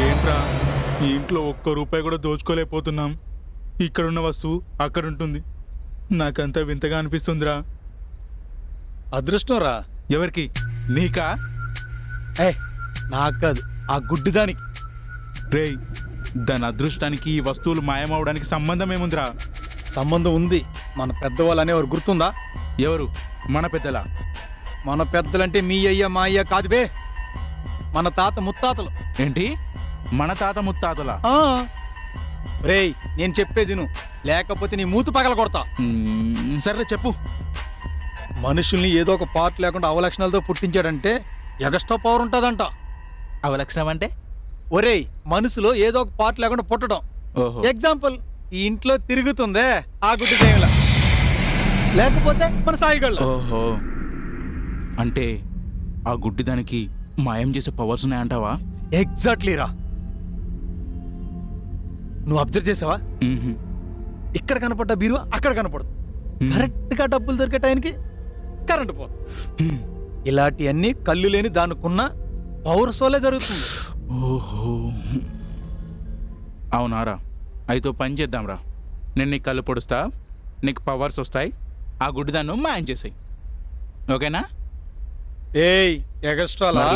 ఏంట్రా? ఈ ఇంట్లో ఒక్క రూపాయి కూడా దోచుకోలేకపోతున్నాం. ఇక్కడున్న వస్తువు అక్కడ ఉంటుంది నాకంతా వింతగా అనిపిస్తుందిరా. అదృష్టం రా ఎవరికి? నీకా? ఏ నాకు కాదు ఆ గుడ్డిదానికి. రేయ్ దాని అదృష్టానికి ఈ వస్తువులు మాయమవడానికి సంబంధం ఏముందిరా? సంబంధం ఉంది. మన పెద్దవాళ్ళు అనేవారు గుర్తుందా? ఎవరు? మన పెద్దల? మన పెద్దలంటే మీ అయ్య మా అయ్య కాదు బే. మన తాత ముత్తాతలు. ఏంటి? మన తాత ముత్తాతల? ఆ. రేయ్ నేను చెప్పేది నువ్వు లేకపోతే నీ మూతు పగల కొడతా. సర్లే చెప్పు. మనుషుల్ని ఏదో ఒక పార్ట్ లేకుండా అవలక్షణాలతో పుట్టించాడంటే ఎగస్ట్రా పవర్ ఉంటుందంట. అవలక్షణం అంటే? ఒరేయ్ మనసులో ఏదో ఒక పార్ట్ లేకుండా పుట్టడం. ఓహో. ఎగ్జాంపుల్ ఈ ఇంట్లో తిరుగుతుందే ఆ గుడ్డి దేవుల. లేకపోతే మన సాయిగళ్ళ. ఓహో. అంటే ఆ గుడ్డి దానికి మాయం చేసే పవర్స్ ఉన్నాయంటావా? ఎగ్జాక్ట్లీ రా. నువ్వు అబ్జర్వ్ చేసావా. ఇక్కడ కనపడ్డ బీరువా? అక్కడ కనపడదు. మ్మ్. కరెక్ట్గా డబ్బులు దొరికే టైంకి కరెంట్ పోదు. ఇలాంటివన్నీ కళ్ళు లేని దానికున్న పవర్ సోలే జరుగుతుంది. ఓహో. అవునారా అయితే పని చేద్దాంరా. నేను నీకు కళ్ళు పొడుస్తా నీకు పవర్స్ వస్తాయి ఆ గుడ్డి దాన్ని మాయం చేసాయి. ఓకేనా? ఏయ్ ఎగస్ట్రాలా?